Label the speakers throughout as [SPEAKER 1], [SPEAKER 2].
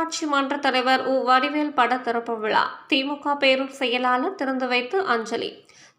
[SPEAKER 1] ஊராட்சி மன்ற தலைவர் உ. வடிவேல் பட திறப்பு விழா. திமுக பேரூர் செயலாளர் திறந்து வைத்து அஞ்சலி.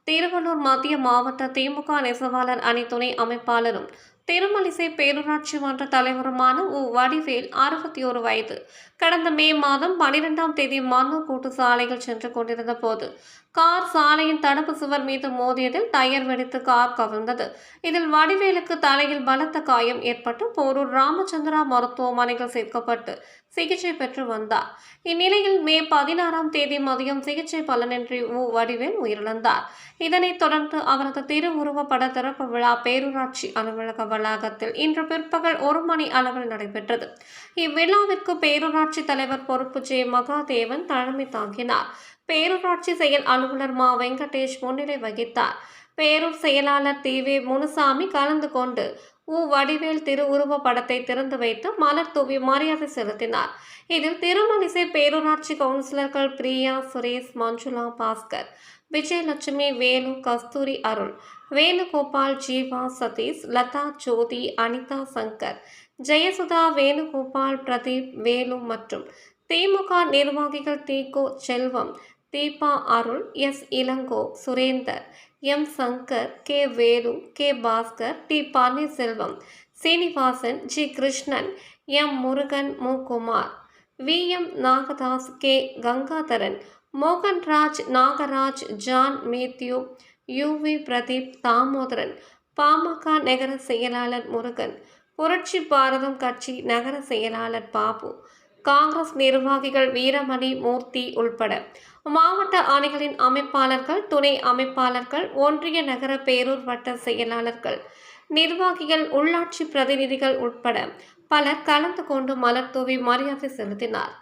[SPEAKER 1] திருவள்ளூர் மத்திய மாவட்ட திமுக நெசவாளர் அணி துணை அமைப்பாளரும் திருமலிசை பேரூராட்சி மன்ற தலைவருமான உ. வடிவேல் அறுபத்தி ஒரு வயது. கடந்த மே மாதம் பனிரெண்டாம் தேதி மன்னூர் கூட்டு சாலையில் சென்று கொண்டிருந்த போது கார் சாலையின் தடுப்பு சுவர் மீது மோதியதில் டயர் வெடித்து கார் கவிழ்ந்தது. இதில் வடிவேலுக்கு தலையில் பலத்த காயம் ஏற்பட்டு போரூர் ராமச்சந்திரா மருத்துவமனையில் சேர்க்கப்பட்டு சிகிச்சை பெற்று வந்தார். இந்நிலையில் மே பதினாறாம் தேதி மதியம் சிகிச்சை பலனின்றி உ வடிவேல் உயிரிழந்தார். இதனைத் தொடர்ந்து அவரது திருவுருவ பட திறப்பு விழா பேரூராட்சி அலுவலக வளாகத்தில் இன்று பிற்பகல் ஒரு மணி அளவில் நடைபெற்றது. இவ்விழாவிற்கு பேரூராட்சி தலைவர் பொறுப்பு ஜே. மகாதேவன் தலைமை தாங்கினார். பேரூராட்சி செயல் அலுவலர் மா. வெங்கடேஷ் முன்னிலை வகித்தார். பேரூர் செயலாளர் டி வி முனுசாமி கலந்து கொண்டு உ வடிவேல் திருவுருவ படத்தை திறந்து வைத்து மலர் தூவி மரியாதை செலுத்தினார். இதில் திருமணிசை பேரூராட்சி கவுன்சிலர்கள் பிரியா சுரேஷ் மஞ்சுளா பாஸ்கர் விஜயலட்சுமி வேலு கஸ்தூரி அருள் வேணுகோபால் ஜீவா சதீஷ் லதா ஜோதி அனிதா சங்கர் ஜெயசுதா வேணுகோபால் பிரதீப் வேலு மற்றும் திமுக நிர்வாகிகள் தீகோ Selvam Deepa Arul S Ilango Surender. M Sankar K Velu K Bhaskar T Panneerselvam. Srinivasan G Krishnan. M Murugan மு Kumar. V M Nagadas K Gangadharan. Mohanraj Nagaraj John Matthew. UV Pradeep Damodaran. PMK நகர செயலாளர் முருகன். புரட்சி பாரதம் கட்சி நகர செயலாளர் பாபு. காங்கிரஸ் நிர்வாகிகள் வீரமணி மூர்த்தி உள்பட. மாவட்ட ஆணைகளின் அமைப்பாளர்கள் துணை அமைப்பாளர்கள் ஒன்றிய நகர பேரூர் வட்ட செயலாளர்கள் நிர்வாகிகள் உள்ளாட்சி பிரதிநிதிகள் உட்பட பலர் கலந்து கொண்டு மலர் தூவி மரியாதை செலுத்தினார்.